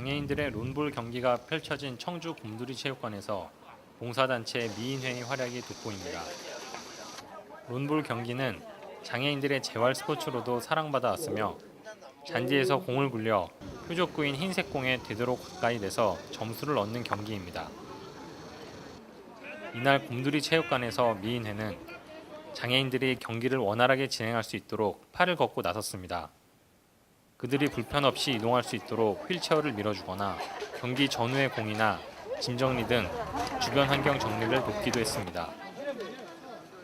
장애인들의 론볼 경기가 펼쳐진 청주 곰돌이 체육관에서 봉사단체 미인회의 활약이 돋보입니다. 론볼 경기는 장애인들의 재활 스포츠로도 사랑받아 왔으며 잔디에서 공을 굴려 표적구인 흰색 공에 되도록 가까이 돼서 점수를 얻는 경기입니다. 이날 곰돌이 체육관에서 미인회는 장애인들이 경기를 원활하게 진행할 수 있도록 팔을 걷고 나섰습니다. 그들이 불편 없이 이동할 수 있도록 휠체어를 밀어주거나 경기 전후의 공이나 짐 정리 등 주변 환경 정리를 돕기도 했습니다.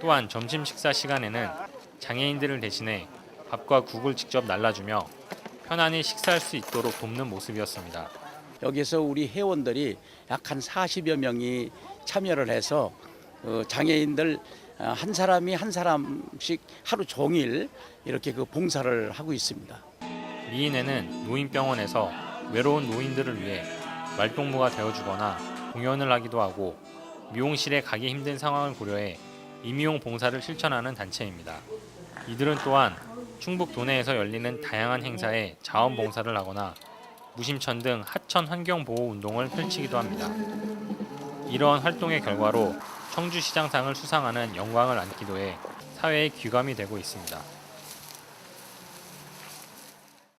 또한 점심 식사 시간에는 장애인들을 대신해 밥과 국을 직접 날라주며 편안히 식사할 수 있도록 돕는 모습이었습니다. 여기서 우리 회원들이 약 한 40여 명이 참여를 해서 어, 장애인들 어, 한 사람이 한 사람씩 하루 종일 이렇게 그 봉사를 하고 있습니다. 미인회는 노인병원에서 외로운 노인들을 위해 말동무가 되어주거나 공연을 하기도 하고 미용실에 가기 힘든 상황을 고려해 임의용 봉사를 실천하는 단체입니다. 이들은 또한 충북 도내에서 열리는 다양한 행사에 자원봉사를 하거나 무심천 등 하천 환경보호 운동을 펼치기도 합니다. 이러한 활동의 결과로 청주시장상을 수상하는 영광을 안기도 해 사회의 귀감이 되고 있습니다.